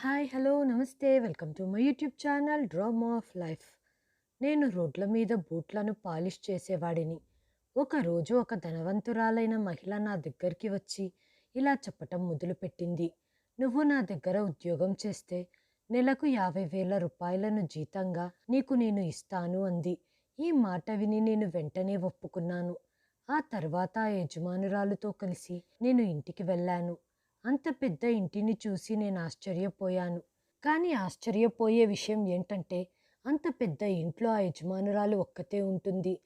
Hi hello నమస్తే. Welcome to my YouTube channel drama of life. నేను రోడ్ల మీద బూట్లను పాలిష్ చేసేవాడిని. ఒకరోజు ఒక ధనవంతురాలైన మహిళ నా దగ్గరికి వచ్చి ఇలా చెప్పటం మొదలుపెట్టింది. నువ్వు నా దగ్గర ఉద్యోగం చేస్తే నెలకు యాభై వేల రూపాయలను జీతంగా నీకు నేను ఇస్తాను అంది. ఈ మాట విని నేను వెంటనే ఒప్పుకున్నాను. ఆ తర్వాత ఆ యజమానురాలుతో కలిసి నేను ఇంటికి వెళ్ళాను. అంత పెద్ద ఇంటిని చూసి నేను ఆశ్చర్యపోయాను. కానీ ఆశ్చర్యపోయే విషయం ఏంటంటే అంత పెద్ద ఇంట్లో ఆ యజమానురాలు ఒక్కతే ఉంటుంది.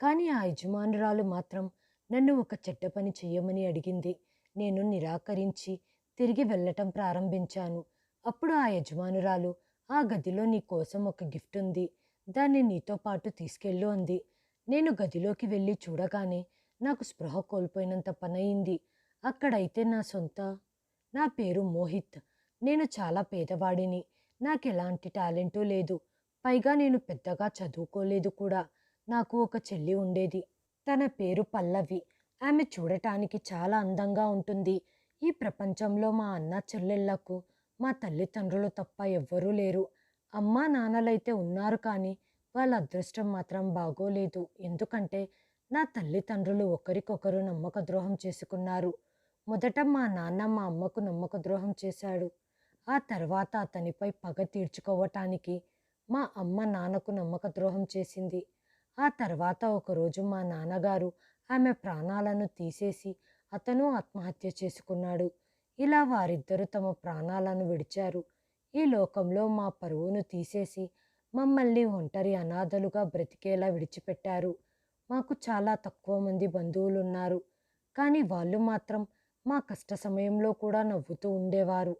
కానీ ఆ యజమానురాలు మాత్రం నన్ను ఒక చెడ్డ పని చేయమని అడిగింది. నేను నిరాకరించి తిరిగి వెళ్ళటం ప్రారంభించాను. అప్పుడు ఆ యజమానురాలు ఆ గదిలో నీ కోసం ఒక గిఫ్ట్ ఉంది. దాన్ని నీతో పాటు తీసుకెళ్ళు అంది. నేను గదిలోకి వెళ్ళి చూడగానే నాకు స్పృహ కోల్పోయినంత పనయింది. అక్కడైతే నా సొంత నా పేరు మోహిత్. నేను చాలా పేదవాడిని. నాకు ఎలాంటి టాలెంటు లేదు. పైగా నేను పెద్దగా చదువుకోలేదు కూడా. నాకు ఒక చెల్లి ఉండేది. తన పేరు పల్లవి. ఆమె చూడటానికి చాలా అందంగా ఉంటుంది. ఈ ప్రపంచంలో మా అన్న చెల్లెళ్ళకు మా తల్లిదండ్రులు తప్ప ఎవ్వరూ లేరు. అమ్మా నాన్నలైతే ఉన్నారు కానీ వాళ్ళ అదృష్టం మాత్రం బాగోలేదు. ఎందుకంటే నా తల్లిదండ్రులు ఒకరికొకరు నమ్మక ద్రోహం చేసుకున్నారు. మొదట మా నాన్న మా అమ్మకు నమ్మక ద్రోహం చేశాడు. ఆ తర్వాత అతనిపై పగ తీర్చుకోవటానికి మా అమ్మ నాన్నకు నమ్మక ద్రోహం చేసింది. ఆ తర్వాత ఒకరోజు మా నాన్నగారు ఆమె ప్రాణాలను తీసేసి అతను ఆత్మహత్య చేసుకున్నాడు. ఇలా వారిద్దరూ తమ ప్రాణాలను విడిచారు. ఈ లోకంలో మా పరువును తీసేసి మమ్మల్ని ఒంటరి అనాథలుగా బ్రతికేలా విడిచిపెట్టారు. మాకు చాలా తక్కువ మంది బంధువులున్నారు. కానీ వాళ్ళు మాత్రం మా కష్ట సమయంలో కూడా నవ్వుతూ ఉండేవారు.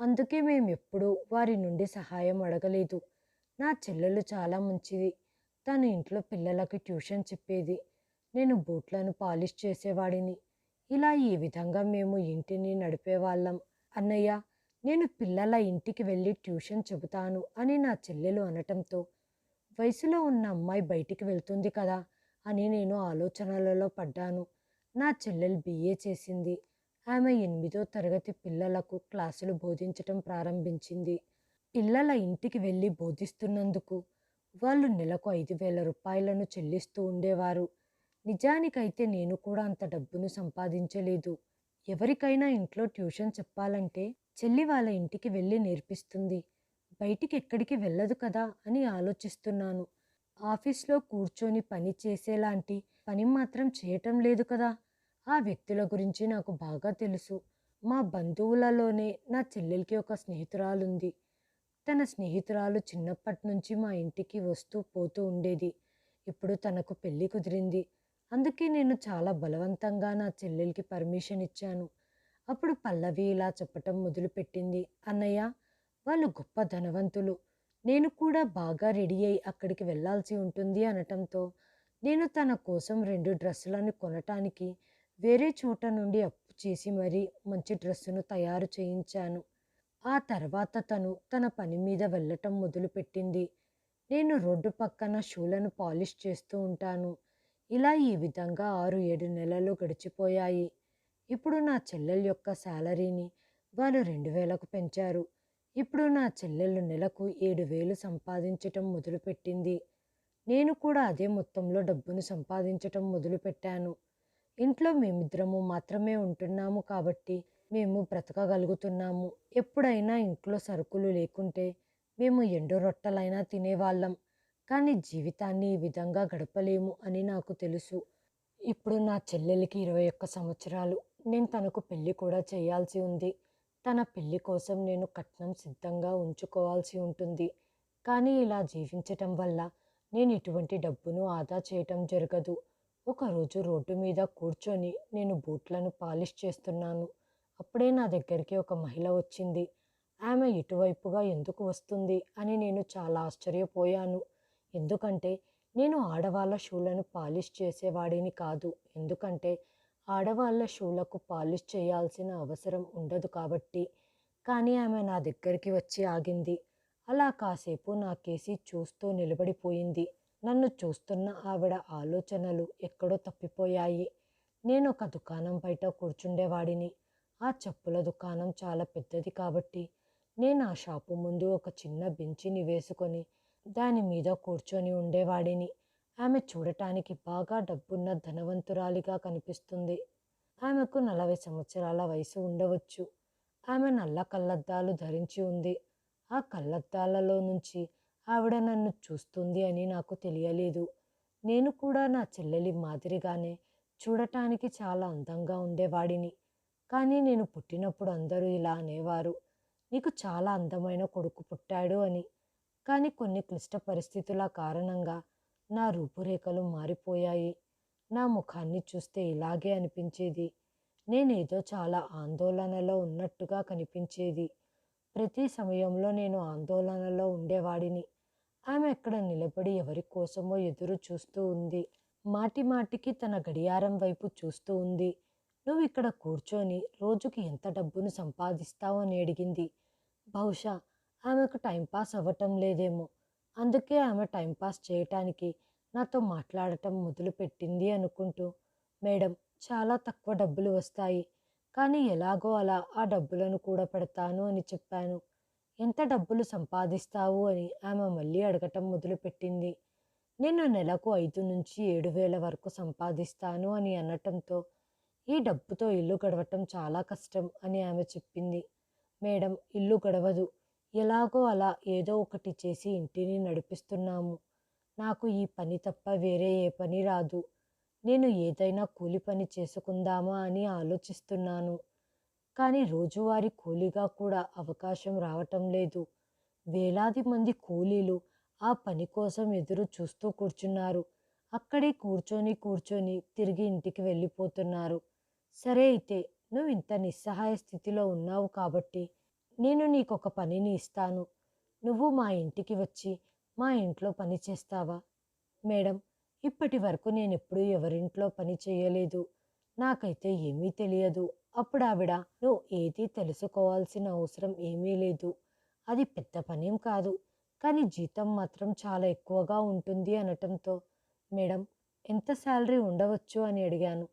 అందుకే మేము ఎప్పుడూ వారి నుండి సహాయం అడగలేదు. నా చెల్లెలు చాలా మంచిది. తను ఇంట్లో పిల్లలకి ట్యూషన్ చెప్పేది. నేను బూట్లను పాలిష్ చేసేవాడిని. ఇలా ఈ విధంగా మేము ఇంటిని నడిపేవాళ్ళం. అన్నయ్య నేను పిల్లల ఇంటికి వెళ్ళి ట్యూషన్ చెబుతాను అని నా చెల్లెలు అనటంతో వయసులో ఉన్న అమ్మాయి బయటికి వెళ్తుంది కదా అని నేను ఆలోచనలలో పడ్డాను. నా చెల్లెలు బిఏ చేసింది. ఆమె ఎనిమిదో తరగతి పిల్లలకు క్లాసులు బోధించటం ప్రారంభించింది. పిల్లల ఇంటికి వెళ్ళి బోధిస్తున్నందుకు వాళ్ళు నెలకు ఐదు వేల రూపాయలను చెల్లిస్తూ ఉండేవారు. నిజానికైతే నేను కూడా అంత డబ్బును సంపాదించలేదు. ఎవరికైనా ఇంట్లో ట్యూషన్ చెప్పాలంటే చెల్లి వాళ్ళ ఇంటికి వెళ్ళి నేర్పిస్తుంది. బయటికి ఎక్కడికి వెళ్ళదు కదా అని ఆలోచిస్తున్నాను. ఆఫీస్లో కూర్చొని పని చేసేలాంటి పని మాత్రం చేయటం లేదు కదా. ఆ వ్యక్తుల గురించి నాకు బాగా తెలుసు. మా బంధువులలోనే నా చెల్లెలకి ఒక స్నేహితురాలుంది. తన స్నేహితురాలు చిన్నప్పటి నుంచి మా ఇంటికి వస్తూ పోతూ ఉండేది. ఇప్పుడు తనకు పెళ్ళి కుదిరింది. అందుకే నేను చాలా బలవంతంగా నా చెల్లెలకి పర్మిషన్ ఇచ్చాను. అప్పుడు పల్లవి ఇలా చెప్పటం మొదలుపెట్టింది. అన్నయ్య వాళ్ళు గొప్ప ధనవంతులు. నేను కూడా బాగా రెడీ అయి అక్కడికి వెళ్ళాల్సి ఉంటుంది అనటంతో నేను తన కోసం రెండు డ్రెస్సులను కొనటానికి వేరే చోట నుండి అప్పు చేసి మరీ మంచి డ్రెస్సును తయారు చేయించాను. ఆ తర్వాత తను తన పని మీద వెళ్ళటం మొదలుపెట్టింది. నేను రోడ్డు పక్కన షూలను పాలిష్ చేస్తూ ఉంటాను. ఇలా ఈ విధంగా ఆరు ఏడు నెలలు గడిచిపోయాయి. ఇప్పుడు నా చెల్లెల యొక్క శాలరీని వాళ్ళు రెండు వేలకు పెంచారు. ఇప్పుడు నా చెల్లెలు నెలకు ఏడు వేలు సంపాదించటం మొదలుపెట్టింది. నేను కూడా అదే మొత్తంలో డబ్బును సంపాదించటం మొదలుపెట్టాను. ఇంట్లో మేమిద్దరము మాత్రమే ఉంటున్నాము కాబట్టి మేము బ్రతకగలుగుతున్నాము. ఎప్పుడైనా ఇంట్లో సరుకులు లేకుంటే మేము ఎండు రొట్టెలైనా తినేవాళ్ళం. కానీ జీవితాన్ని ఈ విధంగా గడపలేము అని నాకు తెలుసు. ఇప్పుడు నా చెల్లెలికి ఇరవై ఒక్క సంవత్సరాలు. నేను తనకు పెళ్ళి కూడా చేయాల్సి ఉంది. తన పెళ్ళి కోసం నేను కట్నం సిద్ధంగా ఉంచుకోవాల్సి ఉంటుంది. కానీ ఇలా జీవించటం వల్ల నేను ఎటువంటి డబ్బును ఆదా చేయటం జరగదు. ఒకరోజు రోడ్డు మీద కూర్చొని నేను బూట్లను పాలిష్ చేస్తున్నాను. అప్పుడే నా దగ్గరికి ఒక మహిళ వచ్చింది. ఆమె ఇటువైపుగా ఎందుకు వస్తుంది? అని నేను చాలా ఆశ్చర్యపోయాను. ఎందుకంటే నేను ఆడవాళ్ళ షూలను పాలిష్ చేసేవాడిని కాదు. ఎందుకంటే ఆడవాళ్ళ షూలకు పాలిష్ చేయాల్సిన అవసరం ఉండదు కాబట్టి. కానీ ఆమె నా దగ్గరికి వచ్చి ఆగింది. అలా కాసేపు నా కేసి చూస్తూ నిలబడిపోయింది. నన్ను చూస్తున్న ఆవిడ ఆలోచనలు ఎక్కడో తప్పిపోయాయి. నేను ఒక దుకాణం బయట కూర్చుండేవాడిని. ఆ చెప్పుల దుకాణం చాలా పెద్దది కాబట్టి నేను ఆ షాపు ముందు ఒక చిన్న బెంచిని వేసుకొని దాని మీద కూర్చొని ఉండేవాడిని. ఆమె చూడటానికి బాగా డబ్బున్న ధనవంతురాలిగా కనిపిస్తుంది. ఆమెకు నలభై సంవత్సరాల వయసు ఉండవచ్చు. ఆమె నల్ల కళ్ళద్దాలు ధరించి ఉంది. ఆ కళ్ళద్దాలలో నుంచి ఆవిడ నన్ను చూస్తుంది అని నాకు తెలియలేదు. నేను కూడా నా చెల్లెలి మాదిరిగానే చూడటానికి చాలా అందంగా ఉండేవాడిని. కానీ నేను పుట్టినప్పుడు అందరూ ఇలా అనేవారు. నీకు చాలా అందమైన కొడుకు పుట్టాడు అని. కానీ కొన్ని క్లిష్ట పరిస్థితుల కారణంగా నా రూపురేఖలు మారిపోయాయి. నా ముఖాన్ని చూస్తే ఇలాగే అనిపించేది. నేనేదో చాలా ఆందోళనలో ఉన్నట్టుగా కనిపించేది. ప్రతి సమయంలో నేను ఆందోళనలో ఉండేవాడిని. ఆమె అక్కడ నిలబడి ఎవరి కోసమో ఎదురు చూస్తూ ఉంది. మాటి మాటికి తన గడియారం వైపు చూస్తూ ఉంది. నువ్వు ఇక్కడ కూర్చొని రోజుకి ఎంత డబ్బును సంపాదిస్తావు? అని అడిగింది. బహుశా ఆమెకు టైంపాస్ అవ్వటం లేదేమో. అందుకే ఆమె టైంపాస్ చేయటానికి నాతో మాట్లాడటం మొదలుపెట్టింది అనుకుంటూ మేడం చాలా తక్కువ డబ్బులు వస్తాయి. కానీ ఎలాగో అలా ఆ డబ్బులను కూడా పెడతాను అని చెప్పాను. ఎంత డబ్బులు సంపాదిస్తావు? అని ఆమె మళ్ళీ అడగటం మొదలుపెట్టింది. నేను నెలకు ఐదు నుంచి ఏడు వేల వరకు సంపాదిస్తాను అని అనటంతో ఈ డబ్బుతో ఇల్లు గడవటం చాలా కష్టం అని ఆమె చెప్పింది. మేడం ఇల్లు గడవదు. ఎలాగో అలా ఏదో ఒకటి చేసి ఇంటిని నడిపిస్తున్నాము. నాకు ఈ పని తప్ప వేరే ఏ పని రాదు. నేను ఏదైనా కూలి పని చేసుకుందామా అని ఆలోచిస్తున్నాను. కానీ రోజువారీ కూలీగా కూడా అవకాశం రావటం లేదు. వేలాది మంది కూలీలు ఆ పని కోసం ఎదురు చూస్తూ కూర్చున్నారు. అక్కడే కూర్చొని కూర్చొని తిరిగి ఇంటికి వెళ్ళిపోతున్నారు. సరే అయితే నువ్వు ఇంత నిస్సహాయ స్థితిలో ఉన్నావు కాబట్టి నేను నీకొక పనిని ఇస్తాను. నువ్వు మా ఇంటికి వచ్చి మా ఇంట్లో పని చేస్తావా? మేడం ఇప్పటి వరకు నేను ఎప్పుడూ ఎవరింట్లో పని చేయలేదు. నాకైతే ఏమీ తెలియదు. అప్పుడు ఆవిడ నువ్వు ఏది తెలుసుకోవాల్సిన అవసరం ఏమీ లేదు. అది పెద్ద పనేం కాదు. కానీ జీతం మాత్రం చాలా ఎక్కువగా ఉంటుంది అనటంతో మేడం ఎంత శాలరీ ఉండవచ్చు? అని అడిగాను.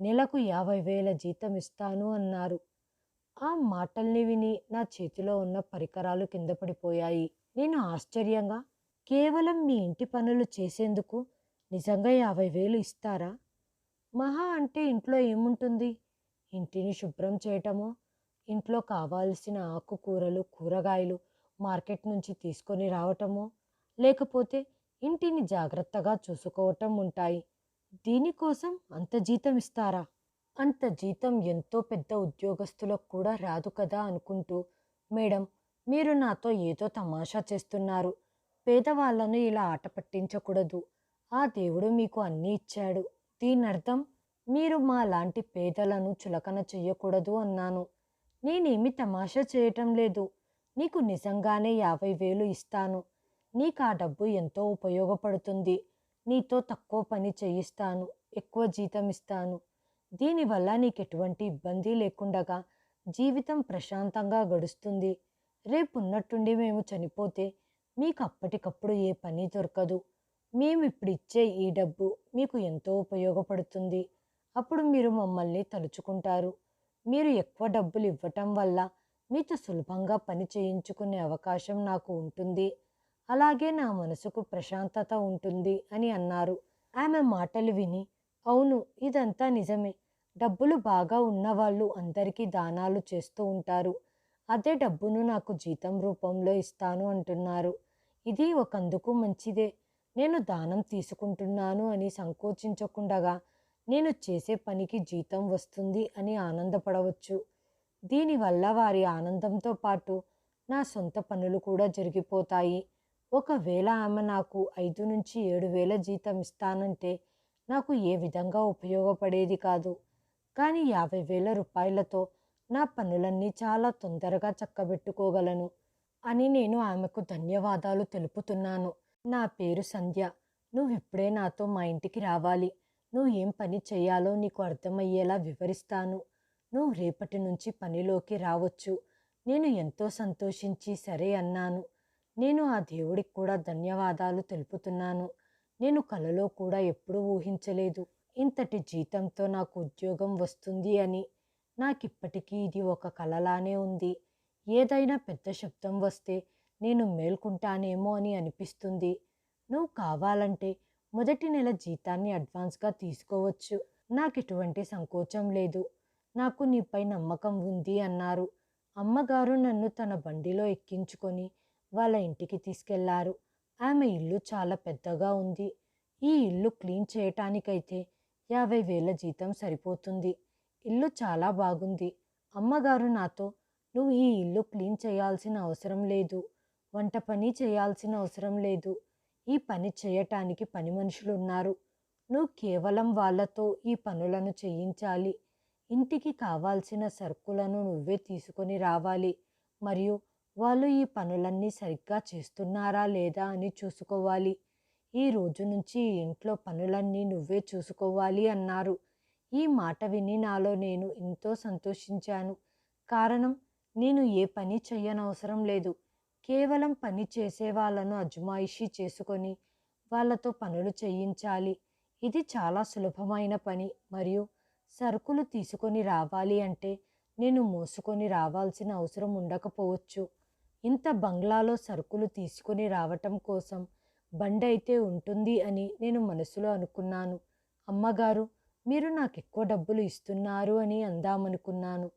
నెలకు యాభై వేల జీతం ఇస్తాను అన్నారు. ఆ మాటల్ని విని నా చేతిలో ఉన్న పరికరాలు కింద పడిపోయాయి. నేను ఆశ్చర్యంగా కేవలం మీ ఇంటి పనులు చేసేందుకు నిజంగా యాభై వేలు ఇస్తారా? మహా అంటే ఇంట్లో ఏముంటుంది? ఇంటిని శుభ్రం చేయటమో? ఇంట్లో కావాల్సిన ఆకుకూరలు కూరగాయలు మార్కెట్ నుంచి తీసుకొని రావటమో? లేకపోతే ఇంటిని జాగ్రత్తగా చూసుకోవటం ఉంటాయి. దీనికోసం అంత జీతం ఇస్తారా? అంత జీతం ఎంతో పెద్ద ఉద్యోగస్తులకు కూడా రాదు కదా అనుకుంటూ మేడం మీరు నాతో ఏదో తమాషా చేస్తున్నారు. పేదవాళ్ళను ఇలా ఆట పట్టించకూడదు. ఆ దేవుడు మీకు అన్నీ ఇచ్చాడు. దీని అర్థం మీరు మా లాంటి పేదలను చులకన చెయ్యకూడదు అన్నాను. నేనేమి తమాషా చేయటం లేదు. నీకు నిజంగానే యాభై వేలు ఇస్తాను. నీకు ఆ డబ్బు ఎంతో ఉపయోగపడుతుంది. నీతో తక్కువ పని చేయిస్తాను. ఎక్కువ జీతం ఇస్తాను. దీనివల్ల నీకు ఎటువంటి ఇబ్బంది లేకుండగా జీవితం ప్రశాంతంగా గడుస్తుంది. రేపున్నట్టుండి మేము చనిపోతే మీకు అప్పటికప్పుడు ఏ పని దొరకదు. మేము ఇప్పుడు ఇచ్చే ఈ డబ్బు మీకు ఎంతో ఉపయోగపడుతుంది. అప్పుడు మీరు మమ్మల్ని తలుచుకుంటారు. మీరు ఎక్కువ డబ్బులు ఇవ్వటం వల్ల మీతో సులభంగా పని చేయించుకునే అవకాశం నాకు ఉంటుంది. అలాగే నా మనసుకు ప్రశాంతత ఉంటుంది అని అన్నారు. ఆమె మాటలు విని అవును ఇదంతా నిజమే. డబ్బులు బాగా ఉన్నవాళ్ళు అందరికీ దానాలు చేస్తూ ఉంటారు. అదే డబ్బును నాకు జీతం రూపంలో ఇస్తాను అంటున్నారు. ఇది ఒకందుకు మంచిదే. నేను దానం తీసుకుంటున్నాను అని సంకోచించకుండగా నేను చేసే పనికి జీతం వస్తుంది అని ఆనందపడవచ్చు. దీనివల్ల వారి ఆనందంతో పాటు నా సొంత పనులు కూడా జరిగిపోతాయి. ఒకవేళ ఆమె నాకు ఐదు నుంచి ఏడు వేల జీతం ఇస్తానంటే నాకు ఏ విధంగా ఉపయోగపడేది కాదు. కానీ యాభై వేల రూపాయలతో నా పనులన్నీ చాలా తొందరగా చక్కబెట్టుకోగలను అని నేను ఆమెకు ధన్యవాదాలు తెలుపుతున్నాను. నా పేరు సంధ్య. నువ్విప్పుడే నాతో మా ఇంటికి రావాలి. నువ్వు ఏం పని చేయాలో నీకు అర్థమయ్యేలా వివరిస్తాను. నువ్వు రేపటి నుంచి పనిలోకి రావచ్చు. నేను ఎంతో సంతోషించి సరే అన్నాను. నేను ఆ దేవుడికి కూడా ధన్యవాదాలు తెలుపుతున్నాను. నేను కలలో కూడా ఎప్పుడూ ఊహించలేదు. ఇంతటి జీతంతో నాకు ఉద్యోగం వస్తుంది అని. నాకిప్పటికీ ఇది ఒక కలలానే ఉంది. ఏదైనా పెద్ద శబ్దం వస్తే నేను మేల్కుంటానేమో అని అనిపిస్తుంది. నువ్వు కావాలంటే మొదటి నెల జీతాన్ని అడ్వాన్స్గా తీసుకోవచ్చు. నాకు ఎటువంటి సంకోచం లేదు. నాకు నీపై నమ్మకం ఉంది అన్నారు. అమ్మగారు నన్ను తన బండిలో ఎక్కించుకొని వాళ్ళ ఇంటికి తీసుకెళ్ళారు. ఆమె ఇల్లు చాలా పెద్దగా ఉంది. ఈ ఇల్లు క్లీన్ చేయటానికైతే యాభై వేల జీతం సరిపోతుంది. ఇల్లు చాలా బాగుంది. అమ్మగారు నాతో నువ్వు ఈ ఇల్లు క్లీన్ చేయాల్సిన అవసరం లేదు. వంట పని చేయాల్సిన అవసరం లేదు. ఈ పని చేయటానికి పని మనుషులు ఉన్నారు నువ్వు కేవలం వాళ్ళతో ఈ పనులను చేయించాలి. ఇంటికి కావాల్సిన సరుకులను నువ్వే తీసుకొని రావాలి. మరియు వాళ్ళు ఈ పనులన్నీ సరిగ్గా చేస్తున్నారా లేదా అని చూసుకోవాలి. ఈ రోజు నుంచి ఇంట్లో పనులన్నీ నువ్వే చూసుకోవాలి అన్నారు. ఈ మాట విని నాలో నేను ఎంతో సంతోషించాను. కారణం నేను ఏ పని చేయనవసరం లేదు. కేవలం పని చేసే వాళ్ళను అజమాయిషీ చేసుకొని వాళ్ళతో పనులు చేయించాలి. ఇది చాలా సులభమైన పని. మరియు సరుకులు తీసుకొని రావాలి అంటే నేను మోసుకొని రావాల్సిన అవసరం ఉండకపోవచ్చు. ఇంత బంగ్లాలో సరుకులు తీసుకొని రావటం కోసం బండి అయితే ఉంటుంది అని నేను మనసులో అనుకున్నాను. అమ్మగారు మీరు నాకు ఎక్కువ డబ్బులు ఇస్తున్నారు అని అందామనుకున్నాను.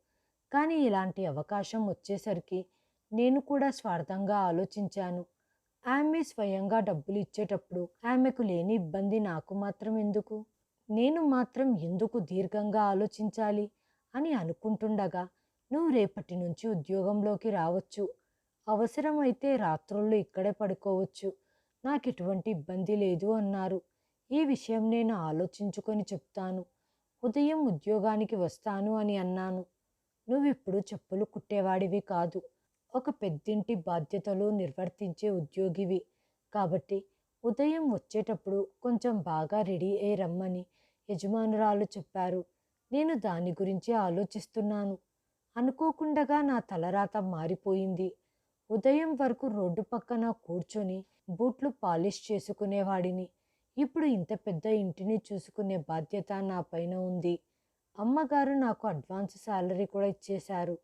కానీ ఇలాంటి అవకాశం వచ్చేసరికి నేను కూడా స్వార్థంగా ఆలోచించాను. ఆమె స్వయంగా డబ్బులు ఇచ్చేటప్పుడు ఆమెకు లేని ఇబ్బంది నాకు మాత్రం ఎందుకు? నేను మాత్రం ఎందుకు దీర్ఘంగా ఆలోచించాలి అని అనుకుంటుండగా నువ్వు రేపటి నుంచి ఉద్యోగంలోకి రావచ్చు. అవసరమైతే రాత్రుళ్ళు ఇక్కడే పడుకోవచ్చు. నాకు ఎటువంటి ఇబ్బంది లేదు అన్నారు. ఈ విషయం నేను ఆలోచించుకొని చెప్తాను. ఉదయం ఉద్యోగానికి వస్తాను అని అన్నాను. నువ్విప్పుడు చెప్పులు కుట్టేవాడివి కాదు. ఒక పెద్దింటి బాధ్యతలు నిర్వర్తించే ఉద్యోగివి. కాబట్టి ఉదయం వచ్చేటప్పుడు కొంచెం బాగా రెడీ అయి రమ్మని యజమానురాలు చెప్పారు. నేను దాని గురించి ఆలోచిస్తున్నాను. అనుకోకుండగా నా తలరాత మారిపోయింది. ఉదయం వరకు రోడ్డు పక్కన కూర్చొని బూట్లు పాలిష్ చేసుకునేవాడిని. ఇప్పుడు ఇంత పెద్ద ఇంటిని చూసుకునే బాధ్యత నా పైన ఉంది. అమ్మగారు నాకు అడ్వాన్స్ శాలరీ కూడా ఇచ్చేశారు.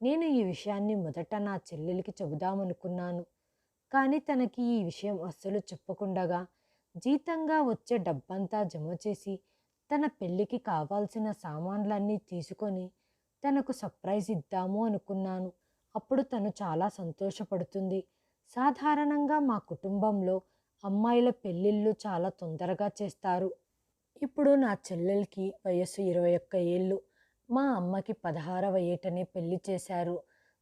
నేను ఈ విషయాన్ని మొదట నా చెల్లెలికి చెబుదామనుకున్నాను. కానీ తనకి ఈ విషయం అస్సలు చెప్పకుండగా జీతంగా వచ్చే డబ్బంతా జమ చేసి తన పెళ్ళికి కావాల్సిన సామాన్లన్నీ తీసుకొని తనకు సర్ప్రైజ్ ఇద్దాము అనుకున్నాను. అప్పుడు తను చాలా సంతోషపడుతుంది. సాధారణంగా మా కుటుంబంలో అమ్మాయిల పెళ్ళిళ్ళు చాలా తొందరగా చేస్తారు. ఇప్పుడు నా చెల్లెలకి వయస్సు ఇరవై ఒక్క ఏళ్ళు. మా అమ్మకి పదహారవ ఏటనే పెళ్ళి చేశారు.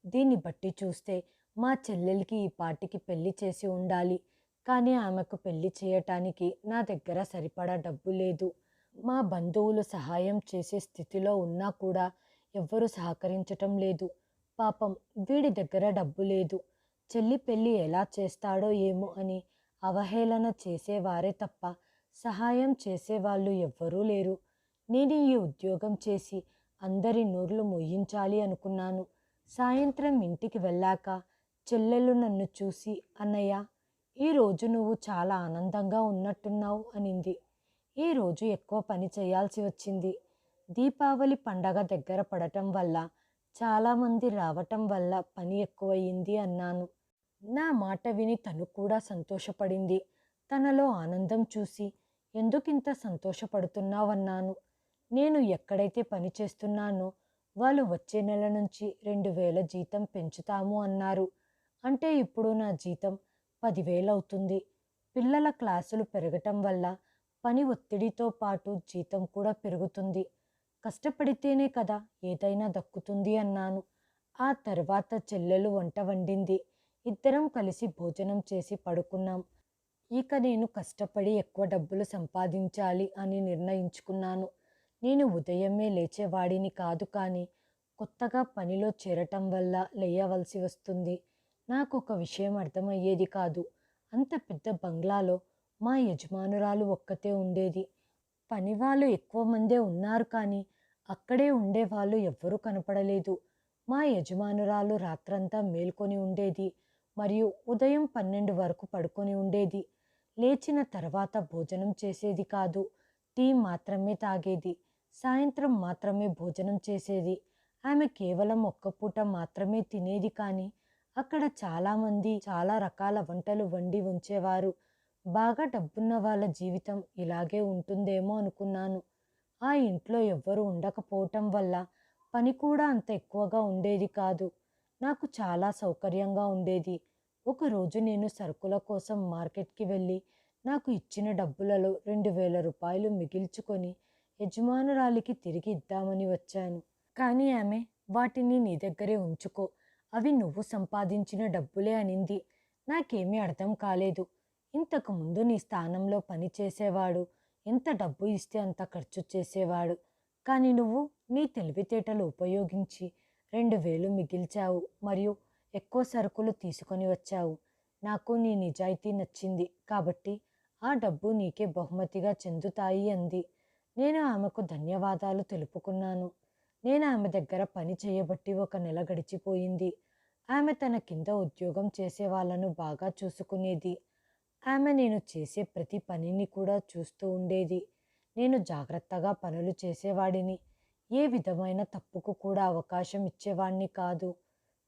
దీన్ని బట్టి చూస్తే మా చెల్లెలకి ఈ పాటికి పెళ్ళి చేసి ఉండాలి. కానీ ఆమెకు పెళ్ళి చేయటానికి నా దగ్గర సరిపడా డబ్బు లేదు. మా బంధువులు సహాయం చేసే స్థితిలో ఉన్నా కూడా ఎవ్వరూ సహకరించటం లేదు. పాపం వీడి దగ్గర డబ్బు లేదు. చెల్లి పెళ్ళి ఎలా చేస్తాడో ఏమో అని అవహేళన చేసేవారే తప్ప సహాయం చేసేవాళ్ళు ఎవ్వరూ లేరు. నేను ఈ ఉద్యోగం చేసి అందరి నోర్లు మొయ్యించాలి అనుకున్నాను. సాయంత్రం ఇంటికి వెళ్ళాక చెల్లెలు నన్ను చూసి అన్నయ్య ఈరోజు నువ్వు చాలా ఆనందంగా ఉన్నట్టున్నావు అనింది. ఈరోజు ఎక్కువ పని చేయాల్సి వచ్చింది. దీపావళి పండగ దగ్గర పడటం వల్ల చాలామంది రావటం వల్ల పని ఎక్కువయింది అన్నాను. నా మాట విని తను కూడా సంతోషపడింది. తనలో ఆనందం చూసి ఎందుకింత సంతోషపడుతున్నావన్నాను? నేను ఎక్కడైతే పని చేస్తున్నానో వాళ్ళు వచ్చే నెల నుంచి రెండు వేల జీతం పెంచుతాము అన్నారు. అంటే ఇప్పుడు నా జీతం పదివేలు అవుతుంది. పిల్లల క్లాసులు పెరగటం వల్ల పని ఒత్తిడితో పాటు జీతం కూడా పెరుగుతుంది. కష్టపడితేనే కదా ఏదైనా దక్కుతుంది అన్నాను. ఆ తర్వాత చెల్లెలు వంట వండింది. ఇద్దరం కలిసి భోజనం చేసి పడుకున్నాం. ఇక నేను కష్టపడి ఎక్కువ డబ్బులు సంపాదించాలి అని నిర్ణయించుకున్నాను. నేను ఉదయమే లేచేవాడిని కాదు కానీ కొత్తగా పనిలో చేరటం వల్ల లేయవలసి వస్తుంది. నాకు ఒక విషయం అర్థమయ్యేది కాదు. అంత పెద్ద బంగ్లాలో మా యజమానురాలు ఒక్కతే ఉండేది. పనివాళ్ళు ఎక్కువ మందే ఉన్నారు కానీ అక్కడే ఉండేవాళ్ళు ఎవ్వరూ కనపడలేదు. మా యజమానురాలు రాత్రంతా మేల్కొని ఉండేది మరియు ఉదయం పన్నెండు వరకు పడుకొని ఉండేది. లేచిన తర్వాత భోజనం చేసేది కాదు. టీ మాత్రమే తాగేది. సాయంత్రం మాత్రమే భోజనం చేసేది. ఆమె కేవలం ఒక్క పూట మాత్రమే తినేది కానీ అక్కడ చాలామంది చాలా రకాల వంటలు వండి ఉంచేవారు. బాగా డబ్బున్న వాళ్ళ జీవితం ఇలాగే ఉంటుందేమో అనుకున్నాను. ఆ ఇంట్లో ఎవ్వరూ ఉండకపోవటం వల్ల పని కూడా అంత ఎక్కువగా ఉండేది కాదు. నాకు చాలా సౌకర్యంగా ఉండేది. ఒకరోజు నేను సరుకుల కోసం మార్కెట్కి వెళ్ళి నాకు ఇచ్చిన డబ్బులలో రెండు వేల రూపాయలు మిగిల్చుకొని యజమానురాలికి తిరిగి ఇద్దామని వచ్చాను. కానీ ఆమె వాటిని నీ దగ్గరే ఉంచుకో. అవి నువ్వు సంపాదించిన డబ్బులే అనింది. నాకేమీ అర్థం కాలేదు. ఇంతకు ముందు నీ స్థానంలో పని చేసేవాడు. ఎంత డబ్బు ఇస్తే అంత ఖర్చు చేసేవాడు. కానీ నువ్వు నీ తెలివితేటలు ఉపయోగించి రెండు వేలు మిగిల్చావు మరియు ఎక్కువ సరుకులు తీసుకొని వచ్చావు. నాకు నీ నిజాయితీ నచ్చింది కాబట్టి ఆ డబ్బు నీకే బహుమతిగా చెందుతాయి అంది. నేను ఆమెకు ధన్యవాదాలు తెలుపుకున్నాను. నేను ఆమె దగ్గర పని చేయబట్టి ఒక నెల గడిచిపోయింది. ఆమె తన కింద ఉద్యోగం చేసే వాళ్ళను బాగా చూసుకునేది. ఆమె నేను చేసే ప్రతి పనిని కూడా చూస్తూ ఉండేది. నేను జాగ్రత్తగా పనులు చేసేవాడిని. ఏ విధమైన తప్పుకు కూడా అవకాశం ఇచ్చేవాణ్ణి కాదు.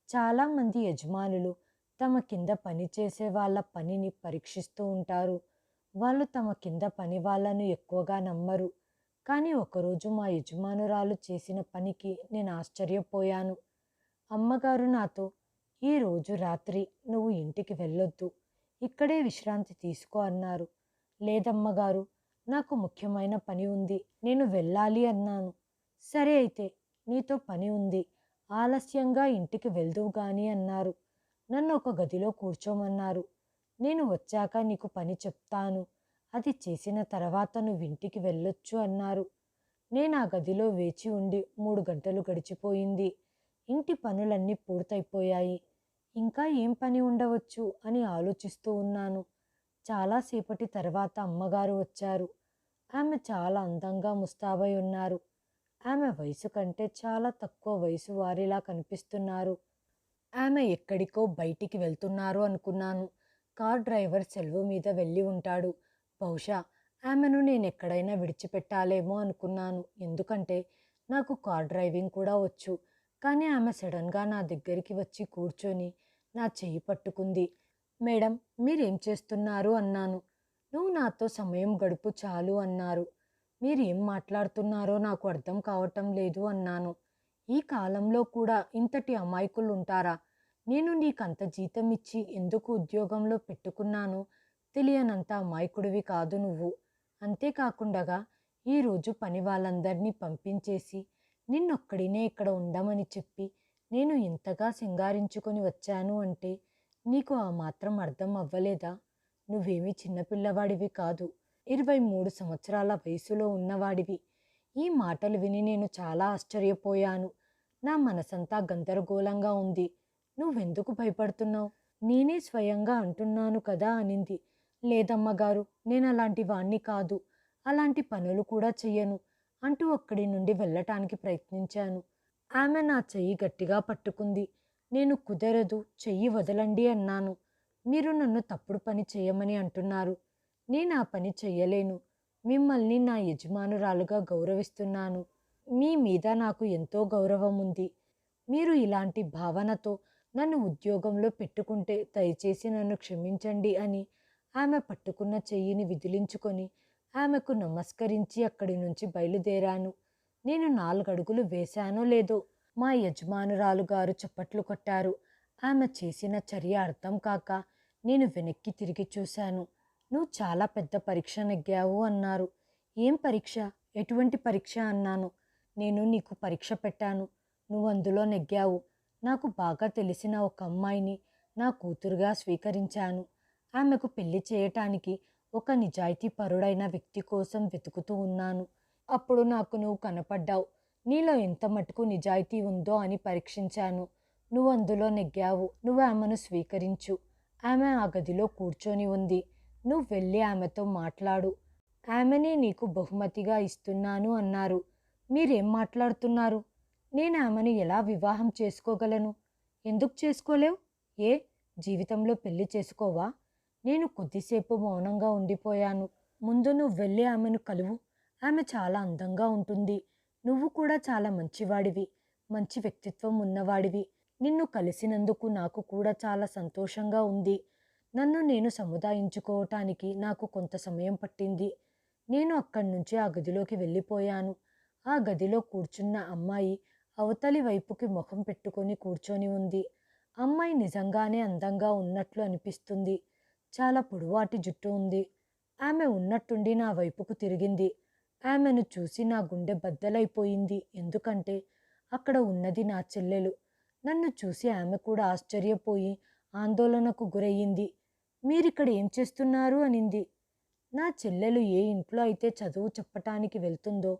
చాలామంది యజమానులు తమ కింద పని చేసే వాళ్ళ పనిని పరీక్షిస్తూ ఉంటారు. వాళ్ళు తమ కింద పని వాళ్ళను ఎక్కువగా నమ్మరు. కానీ ఒకరోజు మా యజమానురాలు చేసిన పనికి నేను ఆశ్చర్యపోయాను. అమ్మగారు నాతో ఈరోజు రాత్రి నువ్వు ఇంటికి వెళ్ళొద్దు ఇక్కడే విశ్రాంతి తీసుకో అన్నారు. లేదమ్మగారు నాకు ముఖ్యమైన పని ఉంది నేను వెళ్ళాలి అన్నాను. సరే అయితే నీతో పని ఉంది ఆలస్యంగా ఇంటికి వెళ్దువు గాని అన్నారు. నన్ను ఒక గదిలో కూర్చోమన్నారు నేను వచ్చాక నీకు పని చెప్తాను అది చేసిన తర్వాత నువ్వు ఇంటికి వెళ్ళొచ్చు అన్నారు. నేను ఆ గదిలో వేచి ఉండి మూడు గంటలు గడిచిపోయింది. ఇంటి పనులన్నీ పూర్తయిపోయాయి. ఇంకా ఏం పని ఉండవచ్చు అని ఆలోచిస్తూ ఉన్నాను. చాలాసేపటి తర్వాత అమ్మగారు వచ్చారు. ఆమె చాలా అందంగా ముస్తాబై ఉన్నారు. ఆమె వయసు కంటే చాలా తక్కువ వయసు వారిలా కనిపిస్తున్నారు. ఆమె ఎక్కడికో బయటికి వెళ్తున్నారు అనుకున్నాను. కార్ డ్రైవర్ సెలవు మీద వెళ్ళి ఉంటాడు. బహుశా ఆమెను నేను ఎక్కడైనా విడిచిపెట్టాలేమో అనుకున్నాను. ఎందుకంటే నాకు కార్ డ్రైవింగ్ కూడా వచ్చు. కానీ ఆమె సడన్గా నా దగ్గరికి వచ్చి కూర్చొని నా చెయ్యి పట్టుకుంది. మేడం మీరేం చేస్తున్నారు? అన్నాను. నువ్వు నాతో సమయం గడుపు చాలు అన్నారు. మీరేం మాట్లాడుతున్నారో నాకు అర్థం కావటం లేదు అన్నాను. ఈ కాలంలో కూడా ఇంతటి అమాయకులు ఉంటారా నేను నీకంత జీతం ఇచ్చి ఎందుకు ఉద్యోగంలో పెట్టుకున్నానో? తెలియనంత అమాయకుడివి కాదు నువ్వు. అంతేకాకుండా ఈరోజు పని వాళ్ళందరినీ పంపించేసి నిన్నొక్కడినే ఇక్కడ ఉండమని చెప్పి నేను ఇంతగా సింగారించుకొని వచ్చాను అంటే నీకు ఆ మాత్రం అర్థం అవ్వలేదా? నువ్వేమీ చిన్నపిల్లవాడివి కాదు. ఇరవై మూడు సంవత్సరాల వయసులో ఉన్నవాడివి. ఈ మాటలు విని నేను చాలా ఆశ్చర్యపోయాను. నా మనసంతా గందరగోళంగా ఉంది. నువ్వెందుకు భయపడుతున్నావు? నేనే స్వయంగా అంటున్నాను కదా అనింది. లేదమ్మగారు నేను అలాంటి వాణ్ణి కాదు. అలాంటి పనులు కూడా చెయ్యను అంటూ అక్కడి నుండి వెళ్ళటానికి ప్రయత్నించాను. ఆమె నా చెయ్యి గట్టిగా పట్టుకుంది. నేను కుదరదు చెయ్యి వదలండి అన్నాను. మీరు నన్ను తప్పుడు పని చేయమని అంటున్నారు. నేను ఆ పని చెయ్యలేను. మిమ్మల్ని నా యజమానురాలుగా గౌరవిస్తున్నాను. మీ మీద నాకు ఎంతో గౌరవం ఉంది. మీరు ఇలాంటి భావనతో నన్ను ఉద్యోగంలో పెట్టుకుంటే దయచేసి నన్ను క్షమించండి అని ఆమె పట్టుకున్న చెయ్యిని విదిలించుకొని ఆమెకు నమస్కరించి అక్కడి నుంచి బయలుదేరాను. నేను నాలుగడుగులు వేశానో లేదో మా యజమానురాలు గారు చప్పట్లు కొట్టారు. ఆమె చేసిన చర్య అర్థం కాక నేను వెనక్కి తిరిగి చూశాను. నువ్వు చాలా పెద్ద పరీక్ష నెగ్గావు అన్నారు. ఏం పరీక్ష? ఎటువంటి పరీక్ష? అన్నాను. నేను నీకు పరీక్ష పెట్టాను. నువ్వు అందులో నెగ్గావు. నాకు బాగా తెలిసిన ఒక అమ్మాయిని నా కూతురుగా స్వీకరించాను. ఆమెకు పెళ్ళి చేయటానికి ఒక నిజాయితీ పరుడైన వ్యక్తి కోసం వెతుకుతూ ఉన్నాను. అప్పుడు నాకు నువ్వు కనపడ్డావు. నీలో ఎంత మటుకు నిజాయితీ ఉందో అని పరీక్షించాను. నువ్వు అందులో నెగ్గావు. నువ్వు ఆమెను స్వీకరించు. ఆమె ఆ గదిలో కూర్చొని ఉంది. నువ్వు వెళ్ళి ఆమెతో మాట్లాడు. ఆమెనే నీకు బహుమతిగా ఇస్తున్నాను అన్నారు. మీరేం మాట్లాడుతున్నారు? నేను ఆమెను ఎలా వివాహం చేసుకోగలను? ఎందుకు చేసుకోలేవు? ఏ? జీవితంలో పెళ్ళి చేసుకోవా? నేను కొద్దిసేపు మౌనంగా ఉండిపోయాను. ముందు నువ్వు వెళ్ళి ఆమెను కలువు. ఆమె చాలా అందంగా ఉంటుంది. నువ్వు కూడా చాలా మంచివాడివి. మంచి వ్యక్తిత్వం ఉన్నవాడివి. నిన్ను కలిసినందుకు నాకు కూడా చాలా సంతోషంగా ఉంది. నన్ను నేను సముదాయించుకోవటానికి నాకు కొంత సమయం పట్టింది. నేను అక్కడి నుంచి ఆ గదిలోకి వెళ్ళిపోయాను. ఆ గదిలో కూర్చున్న అమ్మాయి అవతలి వైపుకి ముఖం పెట్టుకొని కూర్చొని ఉంది. అమ్మాయి నిజంగానే అందంగా ఉన్నట్లు అనిపిస్తుంది. చాలా పొడవాటి జుట్టు ఉంది. ఆమె ఉన్నట్టుండి నా వైపుకు తిరిగింది. ఆమెను చూసి నా గుండె బద్దలైపోయింది. ఎందుకంటే అక్కడ ఉన్నది నా చెల్లెలు. నన్ను చూసి ఆమె కూడా ఆశ్చర్యపోయి ఆందోళనకు గురయ్యింది. మీరిక్కడ ఏం చేస్తున్నారు? అనింది. నా చెల్లెలు ఏ ఇంట్లో అయితే చదువు చెప్పటానికి వెళ్తుందో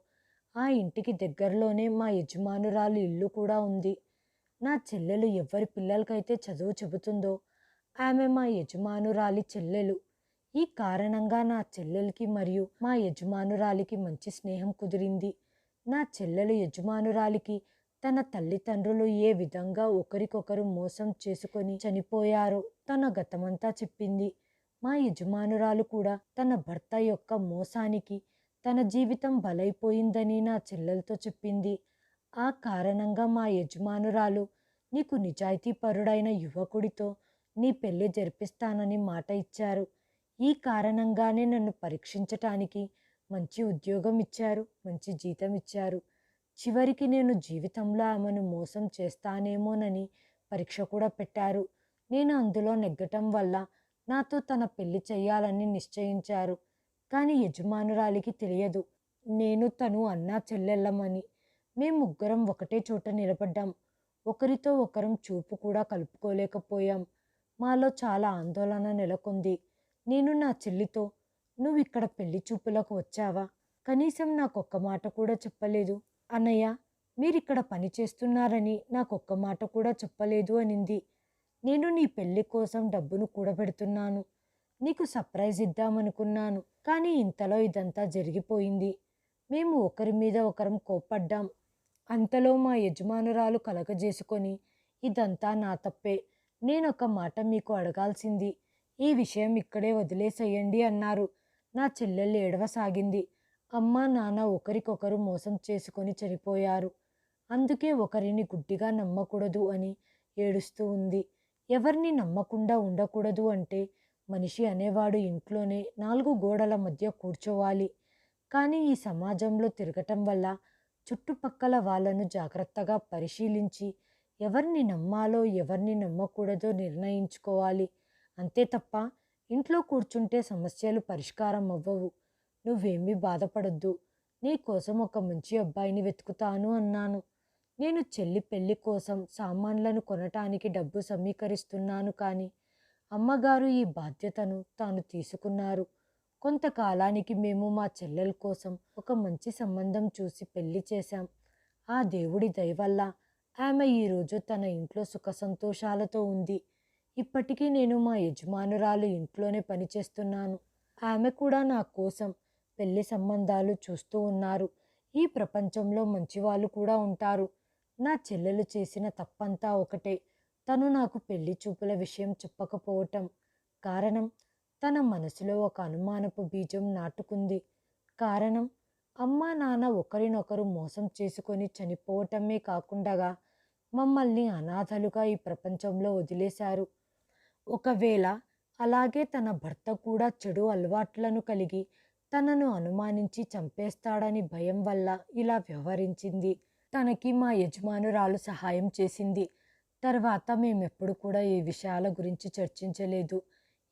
ఆ ఇంటికి దగ్గరలోనే మా యజమానురాలు ఇల్లు కూడా ఉంది. నా చెల్లెలు ఎవరి పిల్లలకైతే చదువు చెబుతుందో ఆమె మా యజమానురాలి చెల్లెలు. ఈ కారణంగా నా చెల్లెలకి మరియు మా యజమానురాలికి మంచి స్నేహం కుదిరింది. నా చెల్లెలు యజమానురాలికి తన తల్లిదండ్రులు ఏ విధంగా ఒకరికొకరు మోసం చేసుకొని చనిపోయారో తన గతమంతా చెప్పింది. మా యజమానురాలు కూడా తన భర్త యొక్క మోసానికి తన జీవితం బలైపోయిందని నా చెల్లెలతో చెప్పింది. ఆ కారణంగా మా యజమానురాలు నీకు నిజాయితీపరుడైన యువకుడితో నీ పెళ్ళి జరిపిస్తానని మాట ఇచ్చారు. ఈ కారణంగానే నన్ను పరీక్షించటానికి మంచి ఉద్యోగం ఇచ్చారు మంచి జీతం ఇచ్చారు. చివరికి నేను జీవితంలో ఆమెను మోసం చేస్తానేమోనని పరీక్ష కూడా పెట్టారు. నేను అందులో నెగ్గటం వల్ల నాతో తన పెళ్ళి చేయాలని నిశ్చయించారు. కానీ యజమానురాలికి తెలియదు. నేను తను అన్నా చెల్లెళ్ళమని. మేము ముగ్గురం ఒకటే చోట నిలబడ్డాం. ఒకరితో ఒకరం చూపు కూడా కలుపుకోలేకపోయాం. మాలో చాలా ఆందోళన నెలకొంది. నేను నా చెల్లితో నువ్వు ఇక్కడ పెళ్ళి చూపులకు వచ్చావా? కనీసం నాకు ఒక్క మాట కూడా చెప్పలేదు. అన్నయ్య మీరిక్కడ పని చేస్తున్నారని నాకు ఒక్క మాట కూడా చెప్పలేదు అనింది. నేను నీ పెళ్ళి కోసం డబ్బును కూడబెడుతున్నాను. నీకు సర్ప్రైజ్ ఇద్దామనుకున్నాను కానీ ఇంతలో ఇదంతా జరిగిపోయింది. మేము ఒకరి మీద ఒకరం కోప్పడ్డాం. అంతలో మా యజమానురాలు కలగజేసుకొని ఇదంతా నా తప్పే. నేను ఒక మాట మీకు అడగాల్సింది. ఈ విషయం ఇక్కడే వదిలేసేయండి అన్నారు. నా చెల్లెళ్ళు ఏడవసాగింది. అమ్మ నాన్న ఒకరికొకరు మోసం చేసుకొని చనిపోయారు. అందుకే ఒకరిని గుడ్డిగా నమ్మకూడదు అని ఏడుస్తూ ఉంది. ఎవరిని నమ్మకుండా ఉండకూడదు అంటే మనిషి అనేవాడు ఇంట్లోనే నాలుగు గోడల మధ్య కూర్చోవాలి. కానీ ఈ సమాజంలో తిరగటం వల్ల చుట్టుపక్కల వాళ్ళను జాగ్రత్తగా పరిశీలించి ఎవరిని నమ్మాలో ఎవరిని నమ్మకూడదో నిర్ణయించుకోవాలి. అంతే తప్ప ఇంట్లో కూర్చుంటే సమస్యలు పరిష్కారం అవ్వవు. నువ్వేమీ బాధపడద్దు. నీ కోసం ఒక మంచి అబ్బాయిని వెతుకుతాను అన్నాను. నేను చెల్లి పెళ్ళి కోసం సామాన్లను కొనటానికి డబ్బు సమీకరిస్తున్నాను కానీ అమ్మగారు ఈ బాధ్యతను తాను తీసుకున్నారు. కొంతకాలానికి మేము మా చెల్లెల కోసం ఒక మంచి సంబంధం చూసి పెళ్ళి చేశాం. ఆ దేవుడి దయ వల్ల ఆమె ఈరోజు తన ఇంట్లో సుఖ సంతోషాలతో ఉంది. ఇప్పటికీ నేను మా యజమానురాలు ఇంట్లోనే పనిచేస్తున్నాను. ఆమె కూడా నా కోసం పెళ్ళి సంబంధాలు చూస్తూ ఉన్నారు. ఈ ప్రపంచంలో మంచివాళ్ళు కూడా ఉంటారు. నా చెల్లెలు చేసిన తప్పంతా ఒకటే. తను నాకు పెళ్ళి చూపుల విషయం చెప్పకపోవటం కారణం తన మనసులో ఒక అనుమానపు బీజం నాటుకుంది. కారణం అమ్మా నాన్న ఒకరినొకరు మోసం చేసుకొని చనిపోవటమే కాకుండా మమ్మల్ని అనాథలుగా ఈ ప్రపంచంలో వదిలేశారు. ఒకవేళ అలాగే తన భర్త కూడా చెడు అలవాట్లను కలిగి తనను అనుమానించి చంపేస్తాడని భయం వల్ల ఇలా వ్యవహరించింది. తనకి మా యజమానురాలు సహాయం చేసింది. తర్వాత మేమెప్పుడు కూడా ఈ విషయాల గురించి చర్చించలేదు.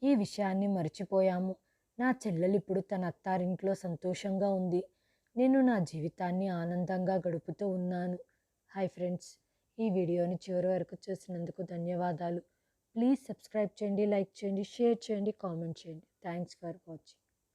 ఈ విషయాన్ని మర్చిపోయాము. నా చెల్లెలు ఇప్పుడు తన అత్తారింట్లో సంతోషంగా ఉంది. నేను నా జీవితాన్ని ఆనందంగా గడుపుతూ ఉన్నాను. హాయ్ ఫ్రెండ్స్ ఈ వీడియోని చివరి వరకు చూసినందుకు ధన్యవాదాలు. ప్లీజ్ సబ్స్క్రైబ్ చేయండి లైక్ చేయండి షేర్ చేయండి కామెంట్ చేయండి. Thanks for watching